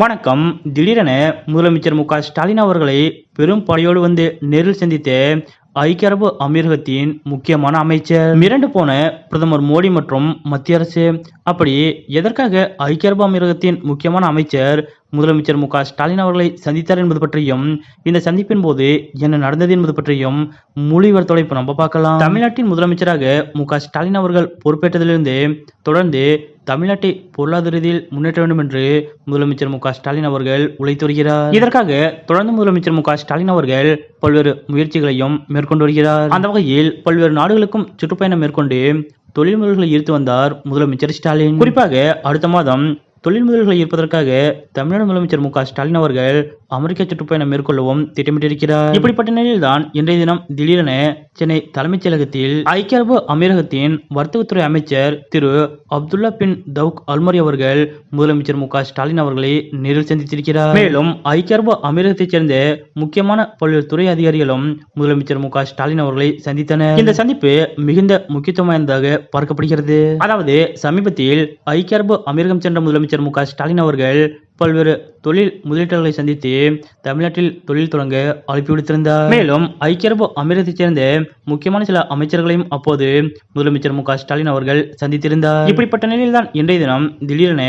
வணக்கம். திடீரென முதலமைச்சர் மு க ஸ்டாலின் அவர்களை பெரும் படையோடு வந்து நேரில் சந்தித்த ஐக்கிய அரபு அமீரகத்தின் முக்கியமான அமைச்சர். மிரண்டு போன பிரதமர் மோடி மற்றும் மத்திய அரசு. அப்படி எதற்காக ஐக்கிய அரபு அமீரகத்தின் முக்கியமான அமைச்சர் முதலமைச்சர் மு ஸ்டாலின் அவர்களை சந்தித்தார் என்பது பற்றியும் இந்த சந்திப்பின் போது என்ன நடந்தது என்பது பற்றியும் முழுவர் தொலைப்பு நம்ம பார்க்கலாம். தமிழ்நாட்டின் முதலமைச்சராக மு ஸ்டாலின் அவர்கள் பொறுப்பேற்றதிலிருந்து தொடர்ந்து தமிழ்நாட்டை பொருளாதார ரீதியில் முன்னேற்ற வேண்டும் என்று முதலமைச்சர் மு ஸ்டாலின் அவர்கள் உழைத்து வருகிறார். இதற்காக தொடர்ந்து முதலமைச்சர் மு ஸ்டாலின் அவர்கள் பல்வேறு முயற்சிகளையும் மேற்கொண்டு வருகிறார். அந்த வகையில் பல்வேறு நாடுகளுக்கும் சுற்றுப்பயணம் மேற்கொண்டு தொழில் முதல்களை ஈர்த்து வந்தார் முதலமைச்சர் ஸ்டாலின். குறிப்பாக அடுத்த மாதம் தொழில் முதல்களை ஈர்ப்பதற்காக தமிழ்நாடு முதலமைச்சர் மு ஸ்டாலின் அவர்கள் அமெரிக்க சுற்றுப்பயணம் மேற்கொள்ளவும் திட்டமிட்டிருக்கிறார். இப்படிப்பட்ட நிலையில்தான் இன்றைய தினம் திடீரென சென்னை தலைமைச் செயலகத்தில் ஐக்கிய அரபு அமீரகத்தின் வர்த்தகத்துறை அமைச்சர் திரு அப்துல்லா பின் தவுக் அல்மரி அவர்கள் முதலமைச்சர் மு ஸ்டாலின் அவர்களை நேரில் சந்தித்திருக்கிறார். மேலும் ஐக்கிய அரபு அமீரகத்தைச் சேர்ந்த முக்கியமான பல்வேறு துறை அதிகாரிகளும் முதலமைச்சர் மு ஸ்டாலின் அவர்களை சந்தித்தனர். இந்த சந்திப்பு மிகுந்த முக்கியத்துவம் வாய்ந்ததாக பார்க்கப்படுகிறது. அதாவது சமீபத்தில் ஐக்கிய அரபு அமீரகம் சென்ற முதலமைச்சர் மு ஸ்டாலின் அவர்கள் பல்வேறு தொழில் முதலீட்டாளர்களை சந்தித்து தமிழ்நாட்டில் தொழில் தொடங்க அழைப்பு விடுத்திருந்தார். மேலும் ஐக்கிய அரபு அமீரகத்தைச் சேர்ந்த முக்கியமான சில அமைச்சர்களையும் அப்போது முதலமைச்சர் மு ஸ்டாலின் அவர்கள் சந்தித்திருந்தார். இப்படிப்பட்ட நிலையில்தான் இன்றைய தினம் திடீரென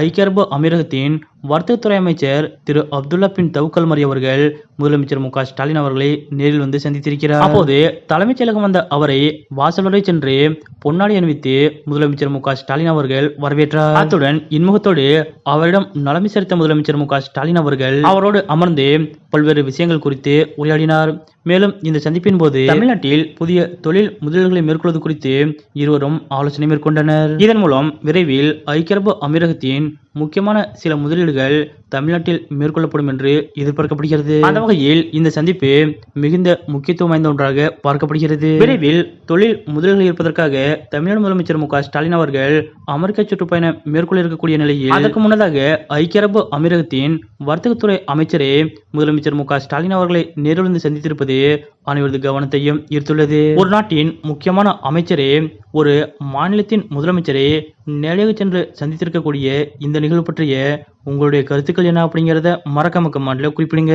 ஐக்கிய அரபு அமீரகத்தின் வர்த்தகத்துறை அமைச்சர் திரு அப்துல்லா பின் தவுக்கல் மரி அவர்கள் முதலமைச்சர் மு ஸ்டாலின் அவர்களை நேரில் வந்து சந்தித்திருக்கிறார். அப்போது தலைமைச் செயலகம் வந்த அவரை வாசல் வரை சென்று பொன்னாடி அணிவித்து முதலமைச்சர் மு ஸ்டாலின் அவர்கள் வரவேற்றார். அத்துடன் இன்முகத்தோடு அவரிடம் நலமை செலுத்த முதலமைச்சர் மு க ஸ்டாலின் அவர்கள் அவரோடு அமர்ந்து பல்வேறு விஷயங்கள் குறித்து உரையாடினார். மேலும் இந்த சந்திப்பின் போது தமிழ்நாட்டில் புதிய தொழில் முதலீடுகளை மேற்கொள்வது குறித்து இருவரும் ஆலோசனை மேற்கொண்டனர். இதன் மூலம் விரைவில் ஐக்கிய அரபு அமீரகத்தின் முக்கியமான சில முதலீடுகள் தமிழ்நாட்டில் மேற்கொள்ளப்படும் என்று எதிர்பார்க்கப்படுகிறது. அந்த வகையில் இந்த சந்திப்பு மிகுந்த முக்கியத்துவம் வாய்ந்த ஒன்றாக பார்க்கப்படுகிறது. விரைவில் தொழில் முதலீடுகள் இருப்பதற்காக தமிழ்நாடு முதலமைச்சர் மு ஸ்டாலின் அவர்கள் அமெரிக்க சுற்றுப்பயணம் மேற்கொள்ள இருக்கக்கூடிய நிலையில் அதற்கு முன்னதாக ஐக்கிய அரபு அமீரகத்தின் வர்த்தகத்துறை அமைச்சரே முதலமைச்சர் மு ஸ்டாலின் அவர்களை நேரில் வந்து என்பது அனைவரது கவனத்தையும் ஈர்த்துள்ளது. ஒரு நாட்டின் முக்கியமான அமைச்சரே ஒரு மாநிலத்தின் முதலமைச்சரே நேரடியாக சென்று சந்தித்திருக்கக்கூடிய இந்த நிகழ்வு பற்றிய உங்களுடைய கருத்துக்கள் என்ன அப்படிங்கிறத மறக்காம கமெண்ட்ல குறிப்பிடுங்க.